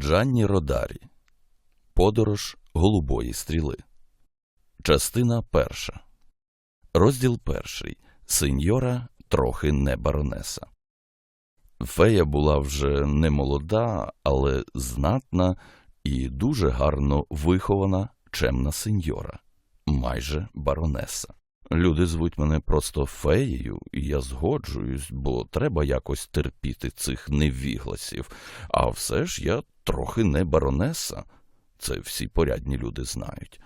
Джанні Родарі Подорож голубої стріли. Частина перша. Розділ перший. Сеньора трохи не баронеса. Фея була вже не молода, але знатна і дуже гарно вихована чемна сеньора, майже баронеса. Люди звуть мене просто феєю, і я згоджуюсь, бо треба якось терпіти цих невігласів. А все ж я трохи не баронеса. Це всі порядні люди знають,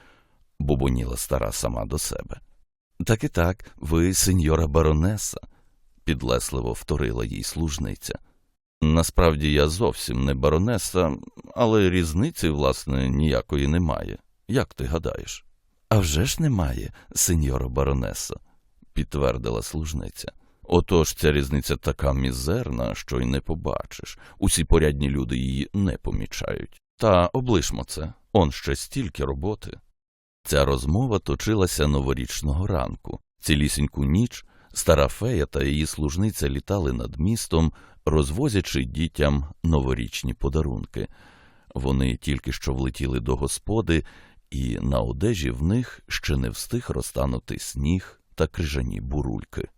бубоніла стара сама до себе. Так і так, ви сеньора баронеса, підлесливо вторила їй служниця. Насправді я зовсім не баронеса, але різниці, власне, ніякої немає. Як ти гадаєш? «А вже ж немає, сеньоро баронесо», – підтвердила служниця. Отож ця різниця така мізерна, що й не побачиш. Усі порядні люди її не помічають. Та облишмо це, он ще стільки роботи. Ця розмова точилася новорічного ранку. Цілісіньку ніч стара фея та її служниця літали над містом, розвозячи дітям новорічні подарунки. Вони тільки що влетіли до господи, і на одежі в них ще не встиг розтанути сніг та крижані бурульки.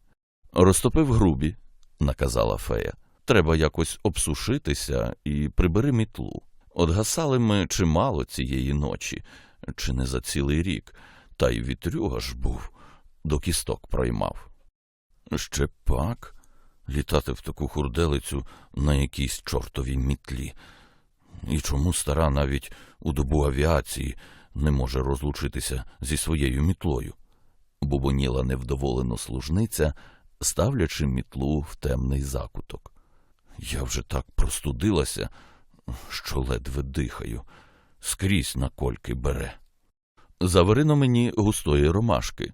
Розтопив грубі, наказала фея. Треба якось обсушитися і прибери мітлу. Отгасали ми чимало цієї ночі, чи не за цілий рік, та й вітрюга ж був, до кісток проймав. Ще пак літати в таку хурделицю на якійсь чортовій мітлі. І чому стара навіть у добу авіації не може розлучитися зі своєю мітлою? Бубоніла невдоволено служниця, ставлячи мітлу в темний закуток. Я вже так простудилася, що ледве дихаю, скрізь на кольки бере. Заварино мені густої ромашки,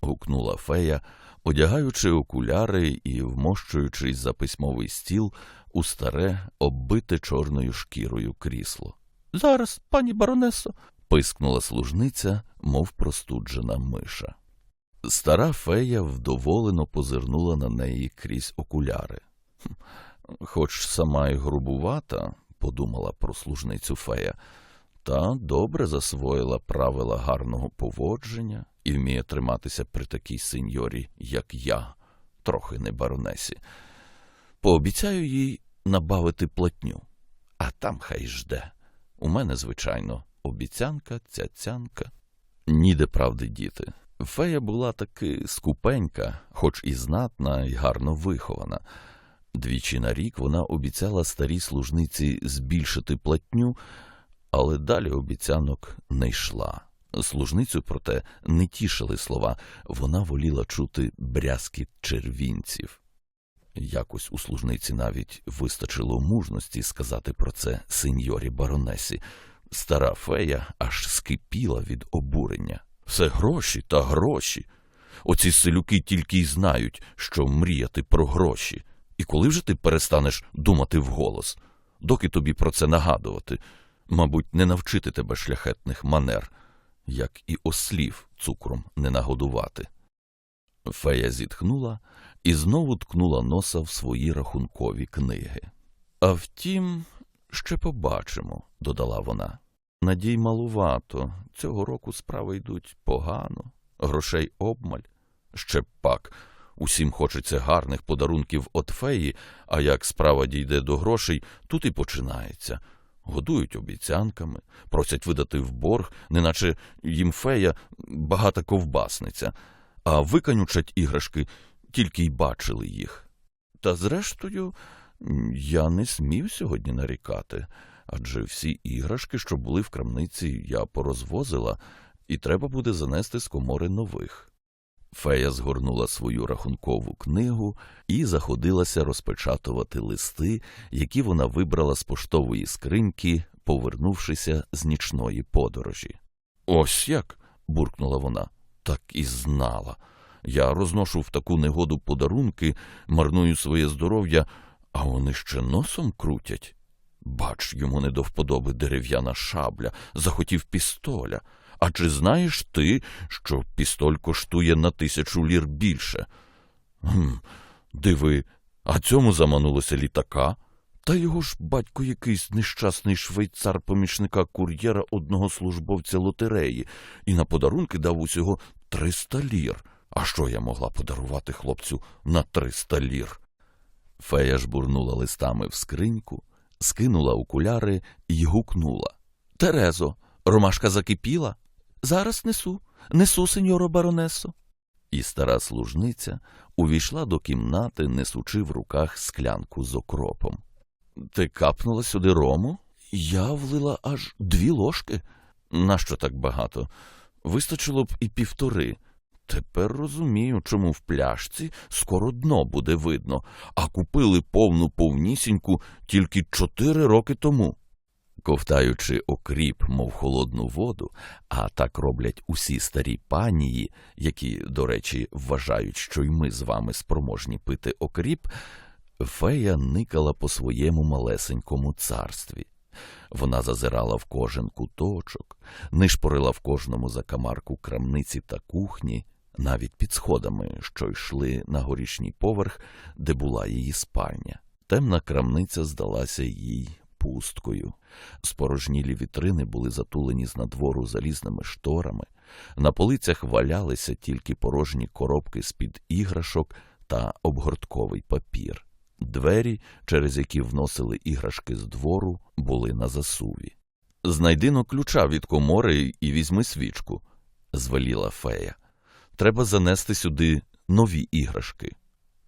гукнула фея, одягаючи окуляри і вмощуючись за письмовий стіл у старе, оббите чорною шкірою крісло. Зараз, пані баронесо, пискнула служниця, мов простуджена миша. Стара фея вдоволено позирнула на неї крізь окуляри. Хоч сама й грубувата, подумала про служницю фея, та добре засвоїла правила гарного поводження і вміє триматися при такій сеньорі, як я, трохи не баронесі. Пообіцяю їй набавити платню, а там хай жде. У мене, звичайно, обіцянка, цяцянка. Ніде правди діти. Фея була таки скупенька, хоч і знатна, і гарно вихована. Двічі на рік вона обіцяла старій служниці збільшити платню, але далі обіцянок не йшла. Служницю, проте, не тішили слова, вона воліла чути брязкіт червінців. Якось у служниці навіть вистачило мужності сказати про це сеньорі баронесі. Стара фея аж скипіла від обурення. Все гроші та гроші. Оці селюки тільки й знають, що мріяти про гроші. І коли вже ти перестанеш думати вголос, доки тобі про це нагадувати, мабуть, не навчити тебе шляхетних манер, як і ослів цукром не нагодувати. Фея зітхнула і знову ткнула носа в свої рахункові книги. А втім, ще побачимо, додала вона. Надій малувато, цього року справи йдуть погано, грошей обмаль. Ще пак. Усім хочеться гарних подарунків от феї, а як справа дійде до грошей, тут і починається. Годують обіцянками, просять видати в борг, неначе їм фея багата ковбасниця, а виканючать іграшки, тільки й бачили їх. Та зрештою, я не смів сьогодні нарікати, адже всі іграшки, що були в крамниці, я порозвозила, і треба буде занести з комори нових. Фея згорнула свою рахункову книгу і заходилася розпечатувати листи, які вона вибрала з поштової скриньки, повернувшися з нічної подорожі. Ось як. буркнула вона. Так і знала. Я розношу в таку негоду подарунки, марную своє здоров'я, а вони ще носом крутять. Бач, йому не до вподоби дерев'яна шабля, захотів пістоля. А чи знаєш ти, що пістоль коштує на тисячу лір більше? Гм, диви, а цьому заманулося літака. Та його ж батько якийсь нещасний швейцар помічника кур'єра одного службовця лотереї, і на подарунки дав усього 300 лір. А що я могла подарувати хлопцю на 300 лір? Фея жбурнула листами в скриньку, скинула окуляри і гукнула. Терезо, ромашка закипіла? Зараз несу, несу, сеньоро баронесо. І стара служниця увійшла до кімнати, несучи в руках склянку з окропом. Ти капнула сюди рому? Я влила аж дві ложки. Нащо так багато? Вистачило б і півтори. Тепер розумію, чому в пляшці скоро дно буде видно, а купили повну повнісіньку тільки чотири роки тому. Ковтаючи окріп, мов холодну воду, а так роблять усі старі панії, які, до речі, вважають, що й ми з вами спроможні пити окріп, фея никала по своєму малесенькому царстві. Вона зазирала в кожен куточок, нишпорила в кожному закамарку крамниці та кухні, навіть під сходами, що йшли на горішній поверх, де була її спальня. Темна крамниця здалася їй пусткою. Спорожнілі вітрини були затулені з надвору залізними шторами, на полицях валялися тільки порожні коробки з-під іграшок та обгортковий папір. Двері, через які вносили іграшки з двору, були на засуві. Знайди но ключа від комори і візьми свічку, звеліла фея. Треба занести сюди нові іграшки.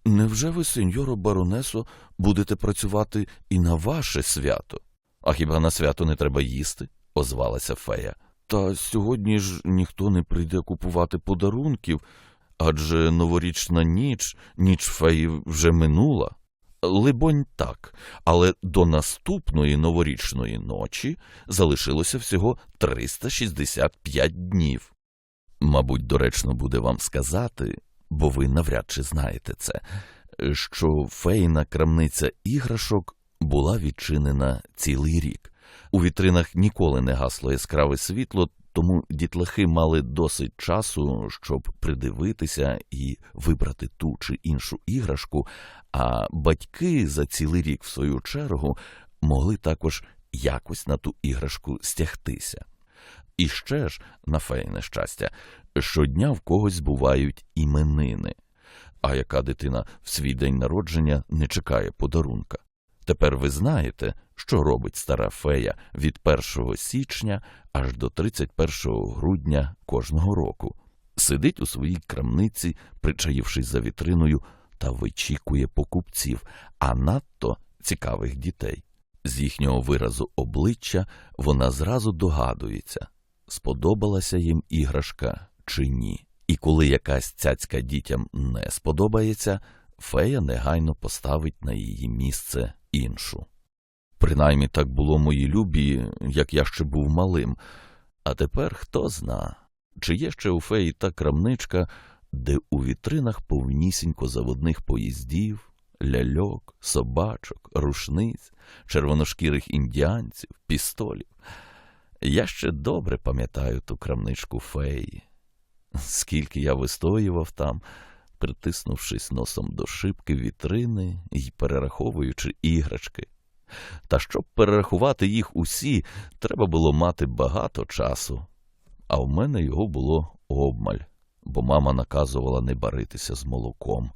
Невже ви, сеньоро баронесо, будете працювати і на ваше свято? А хіба на свято не треба їсти? озвалася фея. Та сьогодні ж ніхто не прийде купувати подарунків, адже новорічна ніч, ніч феї вже минула. Либонь, так, але до наступної новорічної ночі залишилося всього 365 днів. Мабуть, доречно буде вам сказати, бо ви навряд чи знаєте це, що фейна крамниця іграшок була відчинена цілий рік. У вітринах ніколи не гасло яскраве світло, тому дітлахи мали досить часу, щоб придивитися і вибрати ту чи іншу іграшку, а батьки за цілий рік, в свою чергу, могли також якось на ту іграшку стягтися. І ще ж, на фейне щастя, щодня в когось бувають іменини. А яка дитина в свій день народження не чекає подарунка? Тепер ви знаєте, що робить стара фея від 1 січня аж до 31 грудня кожного року. Сидить у своїй крамниці, причаївшись за вітриною, та вичікує покупців, а надто цікавих дітей. З їхнього виразу обличчя вона зразу догадується, сподобалася їм іграшка чи ні. І коли якась цяцька дітям не сподобається, фея негайно поставить на її місце іншу. Принаймні так було мої любі, як я ще був малим. А тепер хто зна, чи є ще у феї та крамничка, де у вітринах повнісінько заводних поїздів, ляльок, собачок, рушниць, червоношкірих індіанців, пістолів. Я ще добре пам'ятаю ту крамничку феї. Скільки я вистоював там, притиснувшись носом до шибки вітрини і перераховуючи іграшки. Та щоб перерахувати їх усі, треба було мати багато часу, а в мене його було обмаль, бо мама наказувала не баритися з молоком.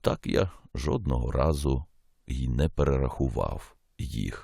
Так я жодного разу й не перерахував їх.